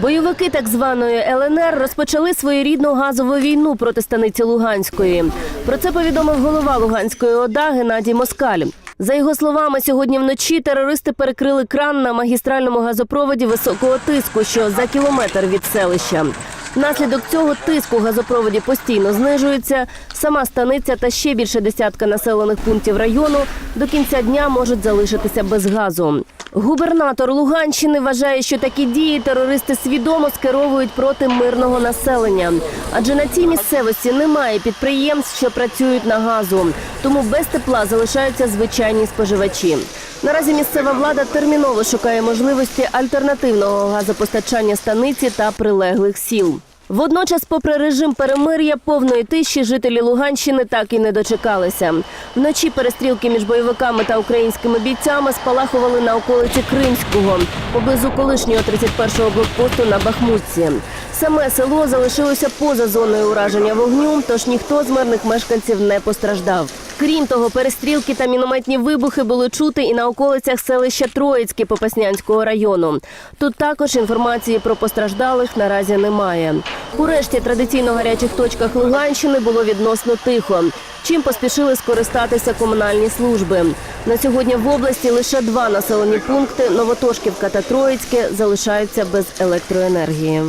Бойовики так званої ЛНР розпочали своєрідну газову війну проти станиці Луганської. Про це повідомив голова Луганської ОДА Геннадій Москаль. За його словами, сьогодні вночі терористи перекрили кран на магістральному газопроводі високого тиску, що за кілометр від селища. Внаслідок цього тиск у газопроводі постійно знижується. Сама станиця та ще більше десятка населених пунктів району до кінця дня можуть залишитися без газу. Губернатор Луганщини вважає, що такі дії терористи свідомо скеровують проти мирного населення, адже на цій місцевості немає підприємств, що працюють на газу, тому без тепла залишаються звичайні споживачі. Наразі місцева влада терміново шукає можливості альтернативного газопостачання станиці та прилеглих сіл. Водночас, попри режим перемир'я, повної тиші жителі Луганщини так і не дочекалися. Вночі перестрілки між бойовиками та українськими бійцями спалахували на околиці Кримського, поблизу колишнього 31-го блокпосту на Бахмутці. Саме село залишилося поза зоною ураження вогню, тож ніхто з мирних мешканців не постраждав. Крім того, перестрілки та мінометні вибухи були чути і на околицях селища Троїцьке Попаснянського району. Тут також інформації про постраждалих наразі немає. У решті традиційно гарячих точках Луганщини було відносно тихо. Чим поспішили скористатися комунальні служби. На сьогодні в області лише два населені пункти Новотошківка та Троїцьке залишаються без електроенергії.